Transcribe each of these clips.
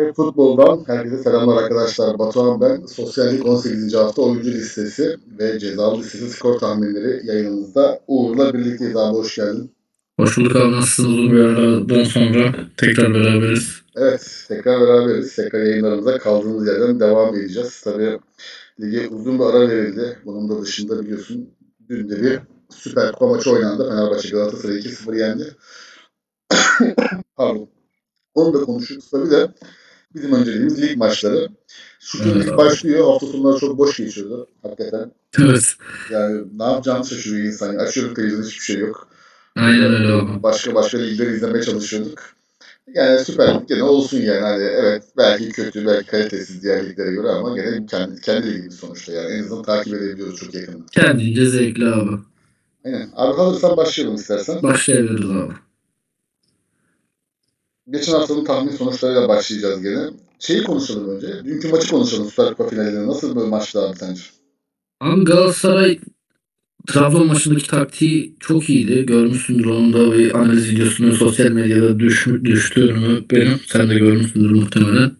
Hep futboldan herkese selamlar arkadaşlar. Batuhan ben. Sosyallik 18. hafta oyuncu listesi ve cezalı listesi skor tahminleri yayınımızda. Uğur'la birlikteyiz abi hoş geldin. Hoş bulduk abi nasılsınız uzun bir aradan sonra tekrar beraberiz. Evet tekrar beraberiz. Tekrar yayınlarımıza kaldığımız yerden devam edeceğiz. Tabii lige uzun bir ara verildi. Bunun da dışında biliyorsun dün de bir Süper Kupa maçı oynandı. Fenerbahçe Galatasaray 2-0 yendi. Pardon. Onu da konuşuruz. Tabii de bizim önceliğimiz lig maçları. Şükür Evet lig başlıyor. Hafta sonları çok boş geçiyordu. Hakikaten. Evet. Yani ne yapacağını şaşırıyor insan. Açıyorum televizyonda hiçbir şey yok. Aynen öyle. Başka başka ligleri izlemeye çalışıyorduk. Yani Süper Lig gene olsun yani. Hani evet belki kötü, belki kalitesiz diğer liglere göre ama gene kendi, kendi ligimiz sonuçta yani. En azından takip edebiliyoruz çok yakın. Kendince zevkli abi. Aynen. Abi hazırsan başlayalım istersen. Başlayabiliriz abi. Geçen haftanın tahmin sonuçlarıyla başlayacağız gene. Şeyi konuşalım önce. Dünkü maçı konuşalım Süper Kupa finalinde. Nasıl bir maçtı abi sence? Abi Galatasaray Trabzon maçındaki taktiği çok iyiydi. Görmüşsündür onun da bir analiz videosunu sosyal medyada düş, düştüğünü benim. Sen de görmüşsündür muhtemelen.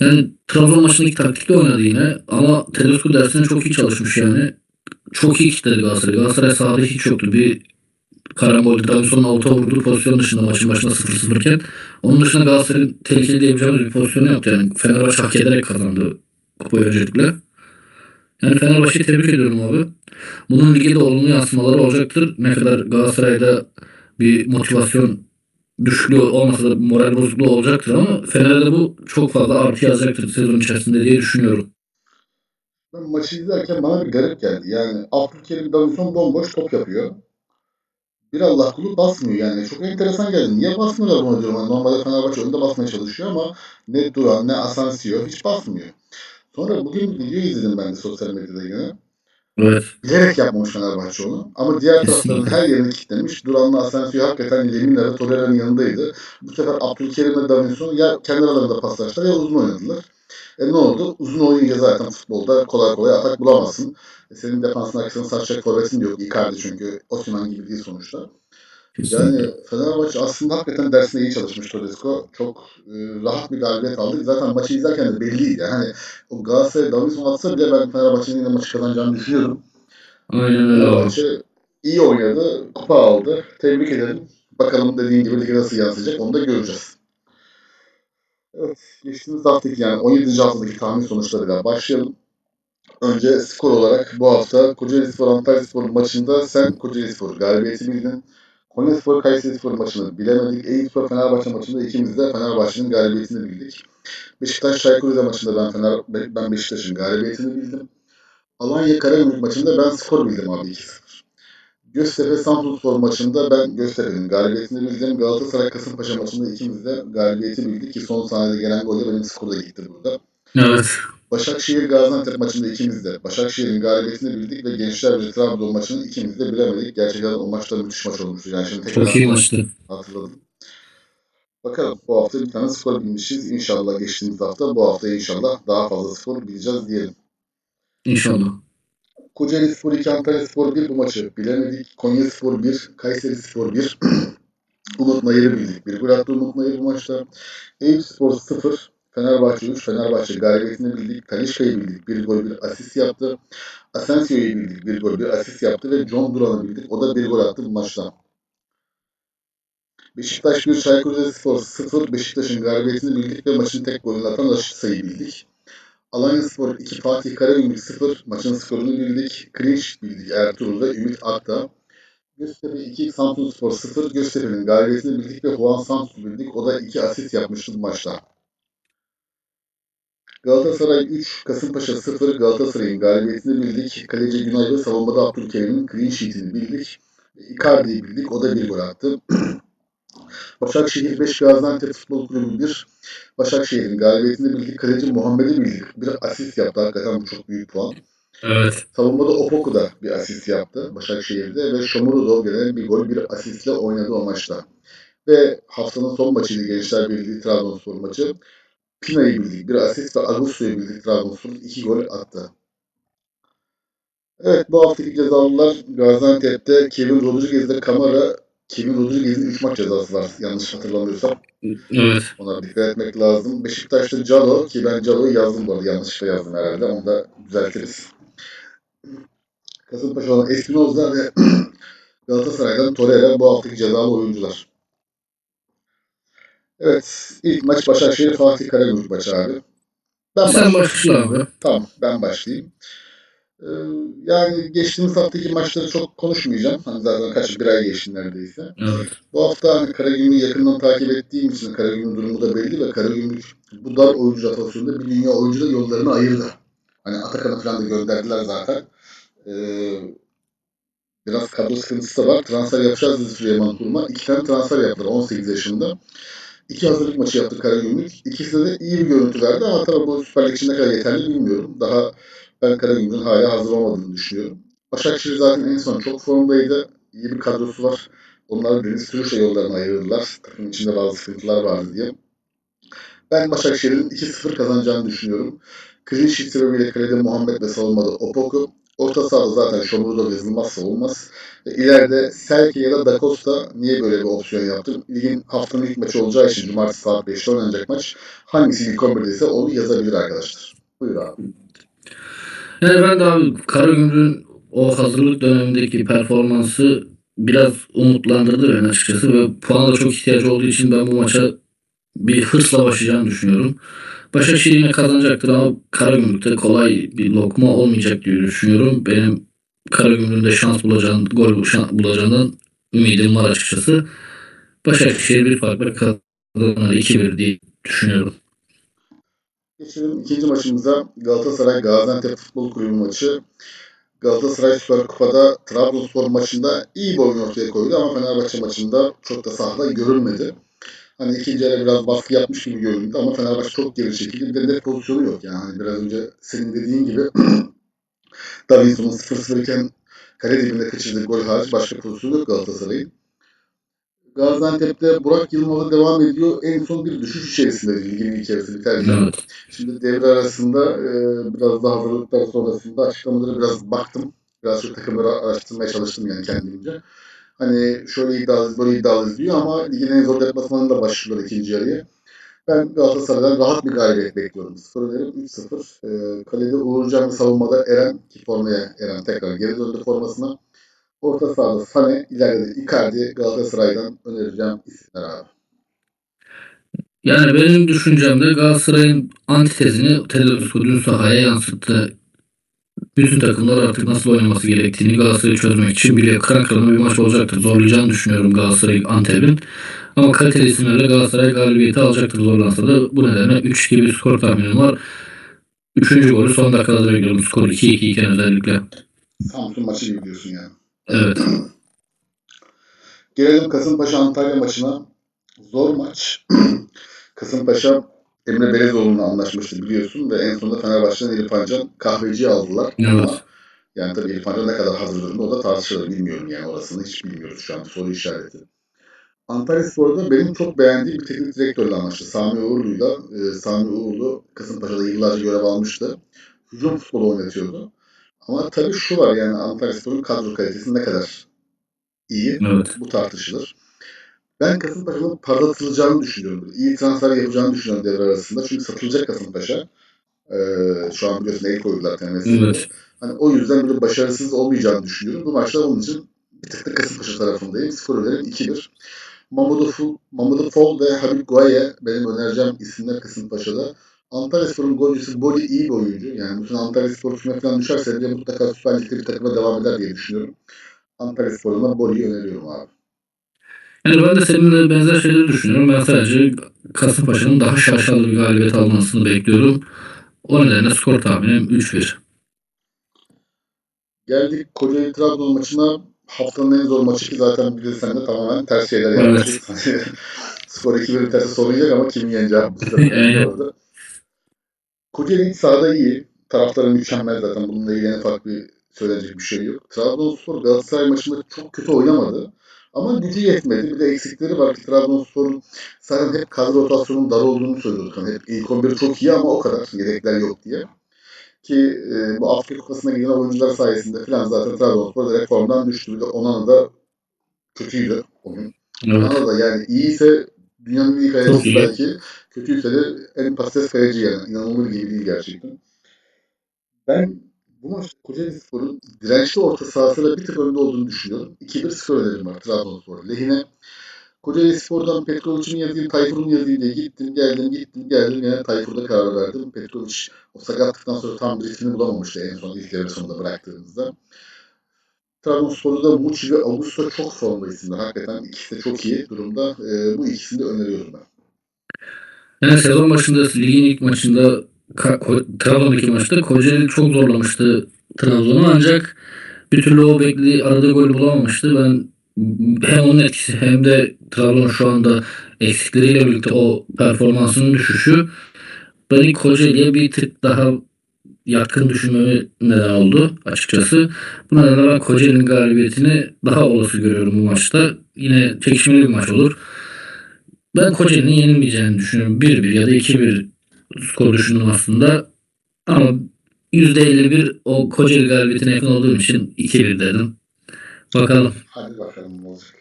Yani Trabzon maçındaki taktikle oynadı yine. Ama Tedesco dersine çok iyi çalışmış yani. Çok iyi kitledi Galatasaray. Galatasaray sahada hiç yoktu. Bir karambolde Davidson'un alta vurduğu pozisyon dışında maçın başında 0-0 iken onun dışında Galatasaray'ın tehlikeli diyebileceğimiz bir pozisyonu yaptı. Yani Fenerbahçe hak ederek kazandı kupayı öncelikle. Yani Fenerbahçe'yi tebrik ediyorum abi. Bunun ligde de olumlu yansımaları olacaktır. Ne kadar Galatasaray'da bir motivasyon düşüklüğü olmasa da moral bozukluğu olacaktır ama Fener'de bu çok fazla artı yazacaktır sezon içerisinde diye düşünüyorum. Ben maçı izlerken bana bir garip geldi. Yani Abdülkerim Davinson bomboş top yapıyor. Bir Allah kulu basmıyor yani. Çok enteresan geldi. Niye basmıyorlar bunu diyorum. Yani normalde Fenerbahçe önde basmaya çalışıyor ama ne Duran ne Asensio hiç basmıyor. Sonra bugün video izledim ben de sosyal medyada yine. Evet. Bilerek yapmamış Fenerbahçe onu. Ama diğer Kesinlikle. her yerini kilitlemiş. Duran'la Asensio hakikaten Lemina'da Torreira'nın yanındaydı. Bu sefer Abdülkerim'le Davinson ya kendi aralarında paslaştılar ya uzun oynadılar. E ne oldu? Uzun oynayınca zaten futbolda kolay kolay atak bulamazsın. E senin defansın arkasına saracak forvetin yok. Icardi çünkü Osimhen gibi değil sonuçta. Yani Fenerbahçe aslında hakikaten dersine iyi çalışmış Tedesco. Çok e, rahat bir galibiyet aldık. Zaten maçı izlerken de belliydi. Yani hani o Galatasaray Davinson atsa bile ben Fenerbahçe'nin yine maçı kazanacağını düşünüyorum. Aynen öyle. Fenerbahçe iyi oynadı. Kupa aldı. Tebrik ederim. Bakalım dediğin gibi lige nasıl yansıyacak onu da göreceğiz. Evet. Geçtiğimiz haftaki yani 17. haftadaki tahmin sonuçlarıyla başlayalım. Önce skor olarak bu hafta Kocaeli Spor Antalya Spor maçında sen Kocaeli Spor galibiyeti bildin. Konya Spor Kayseri Spor maçını bilemedik. Eyüp Spor Fenerbahçe maçında ikimiz de Fenerbahçe'nin galibiyetini bildik. Beşiktaş Çaykur Rize maçında ben Fener ben Beşiktaş'ın galibiyetini bildim. Alanya Karagümrük maçında ben skor bildim abi 2-0. Göztepe Samsunspor maçında ben Göztepe'nin galibiyetini bildim. Galatasaray Kasımpaşa maçında ikimiz de galibiyeti bildik ki son saniyede gelen golle benim skor da gitti burada. Evet. Başakşehir Gaziantep maçında ikimiz de Başakşehir'in galibiyetini bildik ve Gençlerbirliği Trabzon maçını ikimiz de bilemedik. Gerçekten o maçta müthiş maç olmuştu. Yani şimdi tekrar Çok iyi maçtı. hatırladım. Bakalım bu hafta bir tane skor bilmişiz. İnşallah geçtiğimiz hafta bu hafta inşallah daha fazla skor bileceğiz diyelim. İnşallah. Kocaeli Spor 2, Antalya Spor 1 bu maçı bilemedik. Konya Spor 1, Kayseri Spor 1. Umut Nayır'ı bildik. Bir gol attı Umut Nayır bu maçta. Eyüp Spor 0, Fenerbahçe 3, Fenerbahçe galibiyetini bildik. Talişka'yı bildik. Bir gol bir asist yaptı. Asensio'yu bildik. Bir gol bir asist yaptı ve John Duran'ı bildik. O da bir gol attı bu maçta. Beşiktaş 1, Çaykur Rizespor 0. Beşiktaş'ın galibiyetini bildik ve maçın tek golünü atan Raşit Say'ı bildik. Alanya Spor 2, Fatih Karagümrük 0. Maçın skorunu bildik. Klinç bildik Ertuğrul ve Ümit Akta. Göztepe 2, Samsun Spor 0. Göztepe'nin galibiyetini bildik ve Juan Santos'u bildik. O da 2 asist yapmıştı bu maçta. Galatasaray 3, Kasımpaşa 0. Galatasaray'ın galibiyetini bildik. Kaleci Günay ve savunmada Abdülkerim'in clean sheet'ini bildik. Icardi'yi bildik. O da bir gol attı. Başakşehir 5, Gaziantep Futbol Kulübü 1. Başakşehir'in galibiyetini bildik. Kaleci Muhammed'i bildik. Bir asist yaptı. Hakikaten bu çok büyük puan. Evet. Savunmada Opoku da bir asist yaptı Başakşehir'de ve Şomurudov gelen bir gol bir asistle oynadı o maçta. Ve haftanın son maçıydı Gençler Birliği Trabzonspor maçı. Pina'yı bildik bir asist ve Agusso'yu bildik Trabzonspor iki gol attı. Evet bu haftaki cezalılar Gaziantep'te Kevin Rodriguez'de Kamara Kevin Rodriguez'in 3 maç cezası var yanlış hatırlamıyorsam. Evet. Ona dikkat etmek lazım. Beşiktaş'ta Calo ki ben Calo'yu yazdım bu arada yanlışlıkla yazdım herhalde. Onu da düzeltiriz. Kasımpaşa'dan Espinoza ve Galatasaray'dan Torreira bu haftaki cezalı oyuncular. Evet. ilk maç Başakşehir Fatih Karagümrük maçı abi. Ben Sen başla abi. Tamam ben başlayayım. Ee, yani geçtiğimiz haftaki maçları çok konuşmayacağım. Hani zaten kaç bir ay geçti neredeyse. Evet. Bu hafta hani Karagümrük'ü yakından takip ettiğim için Karagümrük'ün durumu da belli ve Karagümrük bu dar oyuncu rotasyonunda bir dünya oyuncu da yollarını ayırdı. Hani Atakan'ı falan da gönderdiler zaten. Ee, biraz kadro sıkıntısı da var. Transfer yapacağız dedi Süleyman Kurma. İki tane transfer yaptılar 18 yaşında. İki hazırlık maçı yaptı Karagümrük. İkisinde de iyi bir görüntü verdi ama tabii bu Süper Lig için ne kadar yeterli bilmiyorum. Daha ben Karagümrük'ün hala hazır olmadığını düşünüyorum. Başakşehir zaten en son çok formdaydı. İyi bir kadrosu var. Onlar Deniz Türüş'e yollarını ayırdılar. Takım içinde bazı sıkıntılar vardı diye. Ben Başakşehir'in 2-0 kazanacağını düşünüyorum. Clean sheet sebebiyle kalede Muhammed ve savunmada Opoku. Orta sahada zaten Şomur'da yazılmazsa olmaz. Ve ileride Selke ya da Da niye böyle bir opsiyon yaptım? Ligin haftanın ilk maçı olacağı için Cumartesi saat 5'te oynanacak maç. Hangisi ilk 11'de ise onu yazabilir arkadaşlar. Buyur abi. Yani ben de abi Karagümrük'ün o hazırlık dönemindeki performansı biraz umutlandırdı beni açıkçası ve puana da çok ihtiyacı olduğu için ben bu maça bir hırsla başlayacağını düşünüyorum. Başakşehir yine kazanacaktır ama Karagümrük'te kolay bir lokma olmayacak diye düşünüyorum. Benim Karagümrük'ün de şans bulacağını, gol bulacağından ümidim var açıkçası. Başakşehir bir farkla kazanır 2-1 diye düşünüyorum. Geçelim ikinci maçımıza Galatasaray Gaziantep Futbol Kulübü maçı. Galatasaray Süper Kupa'da Trabzonspor maçında iyi bir oyun ortaya koydu ama Fenerbahçe maçında çok da sahada görünmedi. Hani ikinci yarı biraz baskı yapmış gibi göründü ama Fenerbahçe çok geri çekildi. Bir de net pozisyonu yok yani. Hani biraz önce senin dediğin gibi Davinson'un 0-0 iken kale dibinde kaçırdığı gol hariç başka pozisyonu yok Galatasaray'ın. Gaziantep'te Burak Yılmaz'a devam ediyor. En son bir düşüş içerisinde ligin ilk yarısı biterken. Evet. Şimdi devre arasında e, biraz daha hazırlıklar sonrasında açıklamaları biraz baktım. Biraz şu takımları araştırmaya çalıştım yani kendimce. Hani şöyle iddialıyız, böyle iddialıyız diyor ama ligin en zor deplasmanında başlıyorlar ikinci yarıya. Ben Galatasaray'dan rahat bir galibiyet bekliyorum. Skor verim 3-0. E, kalede Uğurcan savunmada Eren ki formaya Eren tekrar geri döndü formasına. Orta sahada Sane, ileride de Icardi Galatasaray'dan önereceğim isimler abi. Yani benim düşüncemde Galatasaray'ın antitezini Tedesco dün sahaya yansıttı. Bütün takımlar artık nasıl oynaması gerektiğini Galatasaray'ı çözmek için bir kıran kırana bir maç olacaktır. Zorlayacağını düşünüyorum Galatasaray Antep'in. Ama kaliteli isimlerle Galatasaray galibiyeti alacaktır zorlansa da bu nedenle 3-2 bir skor tahminim var. Üçüncü golü son dakikada bekliyorum. Skor 2-2 iken özellikle. Samsun maçı gibi diyorsun yani. Evet. Gelelim Kasımpaşa Antalya maçına. Zor maç. Kasımpaşa Emre Belezoğlu'nunla anlaşmıştı biliyorsun ve en sonunda Fenerbahçe'den İrfan Can kahveciyi aldılar. Evet. Ama yani tabii İrfan Can ne kadar hazır durumda o da tartışılır. Bilmiyorum yani orasını hiç bilmiyoruz şu an soru işareti. Antalya Spor'da benim çok beğendiğim bir teknik direktörle anlaştı. Sami Uğurlu'yla. E, Sami Uğurlu Kasımpaşa'da yıllarca görev almıştı. Hücum futbolu oynatıyordu. Ama tabii şu var yani Antalya Spor'un kadro kalitesi ne kadar iyi Evet. bu tartışılır. Ben Kasımpaşa'nın parlatılacağını düşünüyorum. İyi transfer yapacağını düşünüyorum devre arasında. Çünkü satılacak Kasımpaşa. Ee, şu an biliyorsun el koydular temelde. Evet. Hani o yüzden böyle başarısız olmayacağını düşünüyorum. Bu maçta onun için bir tık da Kasımpaşa tarafındayım. Skor önerim 2-1. Mamadou, Mamadou Fall ve Habib Guaye benim önereceğim isimler Kasımpaşa'da. Antalya Spor'un golcüsü Boli iyi bir oyuncu. Yani bütün Antalya Spor küme falan düşerse bile mutlaka Süper Lig'de bir takıma devam eder diye düşünüyorum. Antalya Spor'un da Boli'yi öneriyorum abi. Yani ben de seninle benzer şeyleri düşünüyorum. Ben sadece Kasımpaşa'nın daha şaşalı bir galibiyet almasını bekliyorum. O nedenle skor tahminim 3-1. Geldik Kocaeli Trabzon maçına. Haftanın en zor maçı ki zaten bilirsen de tamamen ters şeyler Evet. yapmışız. Skor 2-1 biterse sorun ama kimin yeneceği bu. Kocaeli sahada iyi. Taraftarı mükemmel zaten. Bununla ilgili en ufak bir söylenecek bir şey yok. Trabzonspor Galatasaray maçında çok kötü oynamadı. Ama gücü yetmedi. Bir de eksikleri var ki Trabzonspor'un zaten hep kadro rotasyonun dar olduğunu söylüyorduk. Hani hep ilk 11 çok iyi ama o kadar. Yedekler yok diye. Ki e, bu Afrika Kupası'na giden oyuncular sayesinde falan zaten Trabzonspor direkt formdan düştü. Bir de Onana da kötüydü. o gün. Evet. Kanada yani iyiyse dünyanın Çok kalecisi belki. Kötüyse de en patates kaleci yani. İnanılır gibi değil gerçekten. Ben bu maçta Kocaeli Spor'un dirençli orta sahasıyla bir tık önde olduğunu düşünüyorum. 2-1 skor önerim var Trabzonspor lehine. Kocaeli Spor'dan Petrovic'i mi yazayım, Tayfur'u mu yazayım diye gittim geldim gittim geldim yani Tayfur'da karar verdim. Petrovic o sakatlıktan sonra tam bir ismini bulamamıştı en son ilk devre sonunda bıraktığımızda. Trabzonspor'da da Muçi ve Augusto çok formda isimler. Hakikaten ikisi de çok iyi durumda. Ee, bu ikisini de öneriyorum ben. Yani sezon başında ligin ilk maçında Trabzon'daki maçta Kocaeli çok zorlamıştı Trabzon'u ancak bir türlü o beklediği aradığı golü bulamamıştı. Ben hem onun etkisi hem de Trabzon şu anda eksikleriyle birlikte o performansının düşüşü beni Kocaeli'ye bir tık daha yakın düşünmeme neden oldu açıkçası. Bu nedenle ben Kocaeli'nin galibiyetini daha olası görüyorum bu maçta. Yine çekişmeli bir maç olur. Ben Kocaeli'nin yenilmeyeceğini düşünüyorum. 1-1 ya da 2-1 skor düşündüm aslında. Ama %51 o Kocaeli galibiyetine yakın olduğum için 2-1 dedim. Bakalım. Hadi bakalım ne olacak.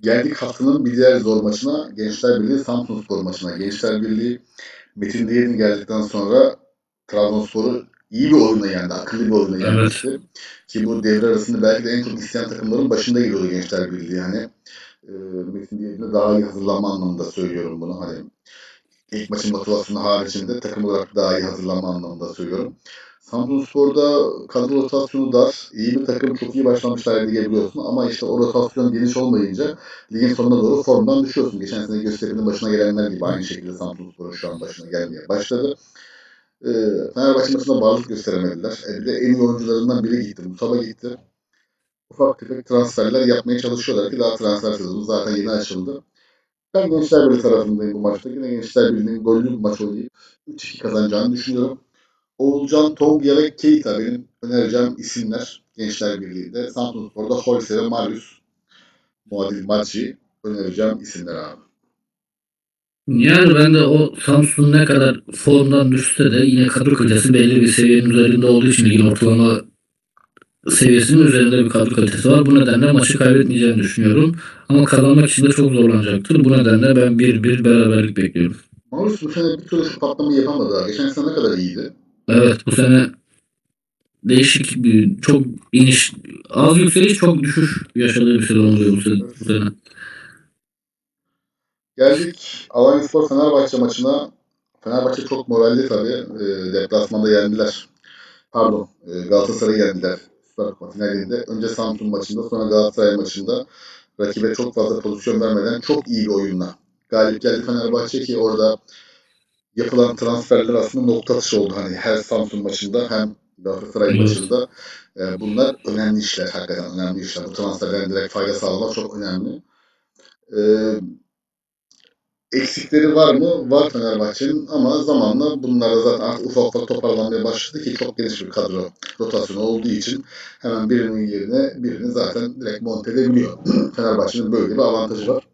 Geldik haftanın bir diğer zor maçına. Gençler Birliği Samsun Spor maçına. Gençler Birliği Metin Diye'nin geldikten sonra Trabzonspor'u iyi bir oyunla yendi. Akıllı bir oyunla Evet. yenmişti. Ki bu devre arasında belki de en çok isteyen takımların başında geliyordu Gençler Birliği. Yani e, Metin Diye'nin daha iyi hazırlanma anlamında söylüyorum bunu. Hani ilk maçın motivasyonu haricinde takım olarak daha iyi hazırlanma anlamında söylüyorum. Samsunspor'da kadro rotasyonu dar. iyi bir takım çok iyi başlamışlar diye biliyorsun ama işte o rotasyon geniş olmayınca ligin sonuna doğru formdan düşüyorsun. Geçen sene gösterinin başına gelenler gibi aynı şekilde Samsunspor'un şu an başına gelmeye başladı. Ee, Fenerbahçe maçında varlık gösteremediler. E, bir de en iyi oyuncularından biri gitti. Musaba gitti. Ufak tefek transferler yapmaya çalışıyorlar ki daha transfer sezonu zaten yeni açıldı. Ben Gençler Birliği tarafındayım bu maçta. Yine Gençler Birliği'nin gollü bir maç oynayıp 3-2 kazanacağını düşünüyorum. Oğulcan, Tongya ve Keita benim önereceğim isimler Gençler Birliği'nde. Samsunspor'da Holse ve Marius muadil maçı önereceğim isimler abi. Yani ben de o Samsun ne kadar formdan düşse de yine kadro kalitesi belli bir seviyenin üzerinde olduğu için ligin ortalama seviyesinin üzerinde bir kadro kalitesi var. Bu nedenle maçı kaybetmeyeceğini düşünüyorum. Ama kazanmak için de çok zorlanacaktır. Bu nedenle ben 1-1 beraberlik bekliyorum. Marius bu sene bir türlü şu patlamayı yapamadı. Geçen sene ne kadar iyiydi. Evet bu sene değişik bir çok iniş az yükseliş çok düşüş yaşadığı bir sezon oluyor bu sene. Bu sene. Geldik Alanyaspor Fenerbahçe maçına. Fenerbahçe çok moralli tabii. E, deplasmanda yendiler. Pardon, e, Galatasaray'ı yendiler. Kupa finalinde. Önce Samsun maçında, sonra Galatasaray maçında rakibe çok fazla pozisyon vermeden çok iyi bir oyunla galip geldi Fenerbahçe ki orada yapılan transferler aslında nokta atışı oldu. Hani her Samsun maçında hem Galatasaray Evet. maçında e, bunlar önemli işler. Hakikaten önemli işler. Bu transferlerin direkt fayda sağlamak çok önemli. E, eksikleri var mı? Var Fenerbahçe'nin ama zamanla bunlar da zaten artık ufak ufak toparlanmaya başladı ki çok geniş bir kadro rotasyonu olduğu için hemen birinin yerine birini zaten direkt monte edebiliyor. Fenerbahçe'nin böyle bir avantajı var.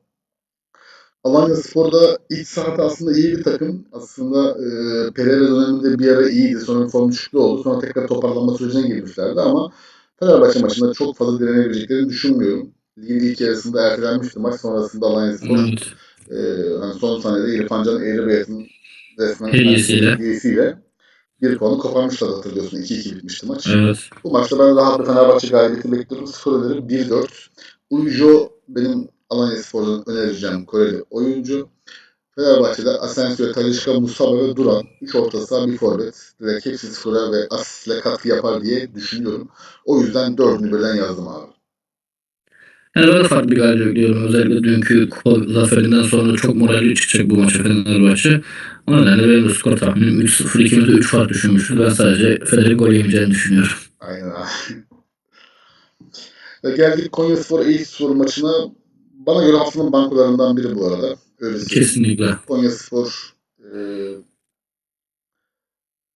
Alanya Spor'da iç sahada aslında iyi bir takım. Aslında e, Pereira döneminde bir ara iyiydi. Sonra form düşüklüğü oldu. Sonra tekrar toparlanma sürecine girmişlerdi ama Fenerbahçe maçında çok fazla direnebileceklerini düşünmüyorum. Ligin ilk yarısında ertelenmişti maç. Sonrasında Alanya Spor Evet. E, hani son saniyede İrfan Can Eğribeyat'ın resmen Hediyesiyle. hediyesiyle bir puanı koparmışlardı hatırlıyorsun. 2-2 bitmişti maç. Evet. Bu maçta ben rahat bir Fenerbahçe galibiyeti bekliyorum. Skor önerim 1-4. Uyjo benim Alanya Spor'dan önereceğim Koreli oyuncu. Fenerbahçe'de Asensio, Talişka, Musaba ve Duran. 3 orta saha, bir forvet. Direkt hepsi skora ve asistle katkı yapar diye düşünüyorum. O yüzden dördünü birden yazdım abi. De farklı bir galibiyet bekliyorum. Özellikle dünkü kupa zaferinden sonra çok moralli çıkacak bu maça Fenerbahçe. O nedenle benim de skor tahminim 3-0 ikimiz de 3 fark düşünmüştük. Ben sadece Fener'in gol yemeyeceğini düşünüyorum. Aynen. Ve geldik Konya Spor Eyüp Spor maçına. Bana göre haftanın bankolarından biri bu arada. Öyle. Kesinlikle. Konya Spor e,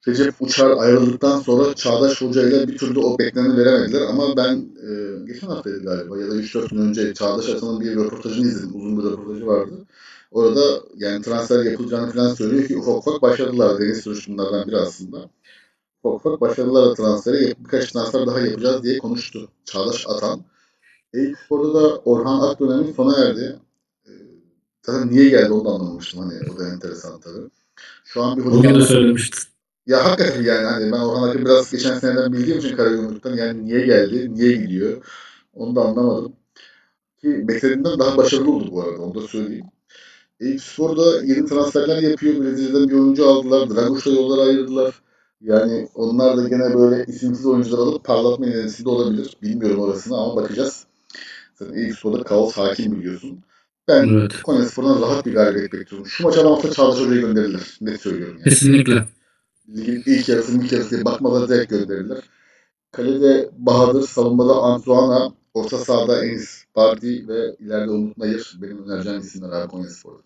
Recep Uçar ayrıldıktan sonra Çağdaş Hoca ile bir türlü o bekleneni veremediler ama ben e, geçen haftaydı galiba ya da 3-4 gün önce Çağdaş Atan'ın bir röportajını izledim. Uzun bir röportajı vardı. Orada yani transfer yapılacağını falan söylüyor ki ufak ufak başladılar. Deniz Sürüş bunlardan biri aslında. Ufak ufak başladılar transferi. Birkaç transfer daha yapacağız diye konuştu Çağdaş Atan. Eyüp Spor'da da Orhan Ak dönemi sona erdi. Ee, Zaten niye geldi onu da anlamamıştım. Hani o da enteresan tabii. Şu an bir Bugün de hoca... söylemiştin. Ya hakikaten yani hani ben Orhan Ak'ı biraz geçen seneden bildiğim için Karagümrük'ten yani niye geldi, niye gidiyor onu da anlamadım. Ki beklediğimden daha başarılı oldu bu arada onu da söyleyeyim. Eyüp Spor da yeni transferler yapıyor. Brezilya'dan bir oyuncu aldılar. Draguş'la yolları ayırdılar. Yani onlar da gene böyle isimsiz oyuncular alıp parlatma ilerisinde olabilir. Bilmiyorum orasını ama bakacağız. Zaten Eyüp Spor'da kaos hakim biliyorsun. Ben Evet. Konyaspor'dan rahat bir galibiyet bekliyorum. Şu maça hafta Çağdaş Hoca'yı gönderirler. Net söylüyorum yani. Kesinlikle. Ligin ilk yarısı, ilk yarısı diye bakmadan direkt gönderirler. Kalede Bahadır, savunmada Antoana, orta sahada Enis Bardi ve ileride Umut Nayır. Benim önereceğim isimler abi Konyaspor'da.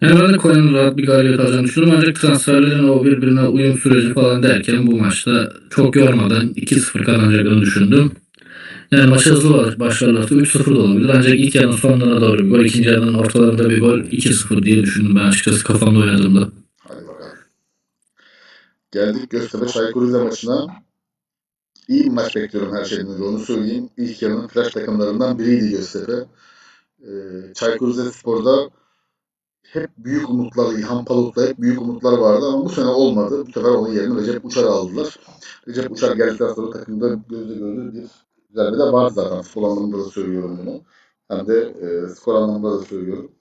Yani ben de Konya'nın rahat bir galibiyet alacağını düşünüyorum. Ancak transferlerin o birbirine uyum süreci falan derken bu maçta çok yormadan 2-0 kazanacaklarını düşündüm. Yani maçı hızlı var. Başlarlarsa 3-0 da olabilir. Ancak ilk yarının sonlarına doğru bir gol, ikinci yarının ortalarında bir gol 2-0 diye düşündüm ben açıkçası kafamda oynadığımda. Geldik Göztepe Çaykur Rize maçına. İyi bir maç bekliyorum her şeyden önce onu söyleyeyim. İlk yarının flash takımlarından biriydi Göztepe. Ee, Çaykur Rizespor'da hep büyük umutlar, İlhan Palut'la hep büyük umutlar vardı ama bu sene olmadı. Bu sefer onun yerine Recep Uçar'ı aldılar. Recep Uçar geldikten sonra takımda gözle görülür bir düzelme de var zaten. Futbol anlamında da söylüyorum bunu. Hem de e, skor anlamında da söylüyorum.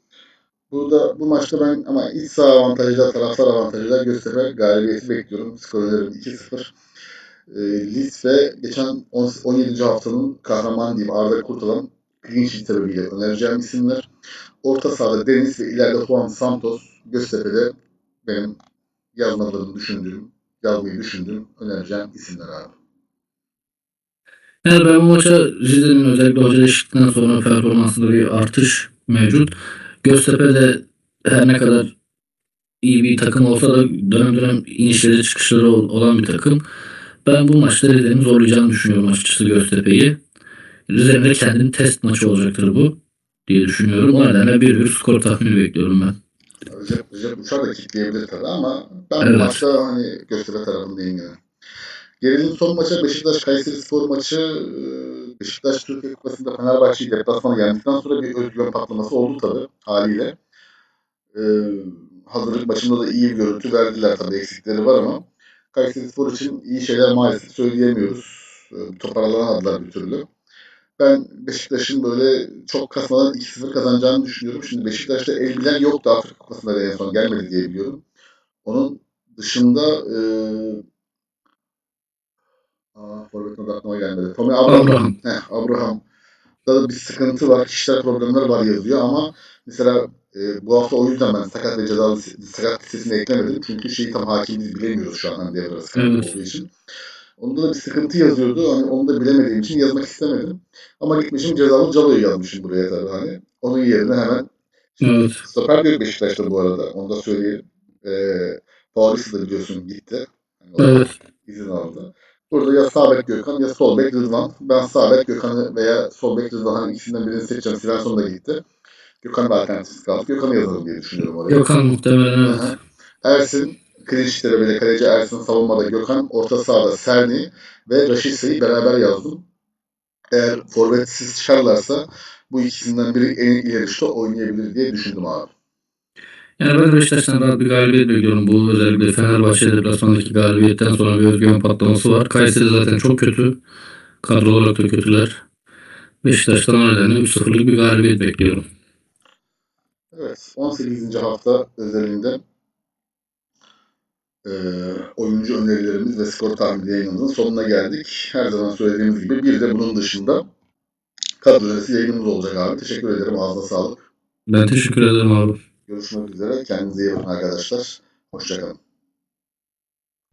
Burada bu maçta ben ama iç saha avantajıyla, taraftar avantajıyla Göztepe galibiyeti bekliyorum. Skor önerim 2-0. E, Lis ve geçen 10 17. haftanın kahramanı diyeyim Arda Kurtalan sheet sebebiyle önereceğim isimler. Orta sahada Deniz ve ileride Juan Santos Göztepe'de benim yazmalarını düşündüğüm, yazmayı düşündüğüm önereceğim isimler abi. Yani ben bu maça Rize'nin özellikle hoca değişiklikten sonra performansında bir artış mevcut. Göztepe'de her ne kadar iyi bir takım olsa da dönem dönem inişleri çıkışları ol- olan bir takım. Ben bu maçta Rize'nin zorlayacağını düşünüyorum açıkçası Göztepe'yi. Rize'nin de kendinin test maçı olacaktır bu diye düşünüyorum. O nedenle bir bir skor tahmini bekliyorum ben. Recep, Recep Uçar da kitleyebilir tabii ama ben bu Evet. maçta hani Göztepe tarafındayım yine. Gelelim son maça Beşiktaş Kayseri Spor maçı. Ee, Beşiktaş Türkiye Kupası'nda Fenerbahçe'yi deplasmana yendikten sonra bir özgüven patlaması oldu tabii haliyle. Ee, hazırlık başında da iyi bir görüntü verdiler tabii eksikleri var ama Kayseri Spor için iyi şeyler maalesef söyleyemiyoruz. Ee, toparlanamadılar bir türlü. Ben Beşiktaş'ın böyle çok kasmadan 2-0 kazanacağını düşünüyorum. Şimdi Beşiktaş'ta el bilen yoktu Afrika Kupası'nda en son gelmedi diye biliyorum. Onun dışında e, aa, forvetin adı aklıma gelmedi. Tommy Abraham. Abraham. Heh, Abraham. Da bir sıkıntı var. Kişisel problemler var yazıyor ama mesela e, bu hafta o yüzden ben sakat ve cezalı sakat listesine eklemedim. Çünkü şeyi tam hakim biz bilemiyoruz şu an hani devre sakat Evet. olduğu için. Onda da bir sıkıntı yazıyordu. Hani onu da bilemediğim için yazmak istemedim. Ama gitmişim cezalı Calo'yu yazmışım buraya tabii hani. Onun yerine hemen Evet. stoper yok Beşiktaş'ta bu arada. Onu da söyleyeyim. Ee, Paris de biliyorsun gitti. Da Evet. izin aldı. Burada ya sağ bek Gökhan ya sol bek Rıdvan. Ben sağ bek Gökhan'ı veya sol bek Rıdvan hani ikisinden birini seçeceğim. Svensson da gitti. Gökhan da alternatif kaldı. Gökhan'ı yazalım diye düşünüyorum oraya. Gökhan muhtemelen evet. Ersin, Klinç'te böyle kaleci Ersin, savunmada Gökhan, orta sahada Serni ve Raşitsa'yı beraber yazdım. Eğer forvetsiz çıkarlarsa bu ikisinden biri en ileri şuta oynayabilir diye düşündüm abi. Yani ben Beşiktaş'tan rahat bir galibiyet bekliyorum. Bu özellikle Fenerbahçe deplasmandaki galibiyetten sonra bir özgüven patlaması var. Kayseri zaten çok kötü. Kadro olarak da kötüler. Beşiktaş'tan o nedenle 3-0'lık bir galibiyet bekliyorum. Evet, 18. hafta özelinde eee, oyuncu önerilerimiz ve skor tahmini yayınımızın sonuna geldik. Her zaman söylediğimiz gibi bir de bunun dışında kadro önerisi yayınımız olacak abi. Teşekkür ederim. Ağzına sağlık. Ben teşekkür ederim abi. Görüşmek üzere. Kendinize iyi bakın arkadaşlar. Hoşçakalın.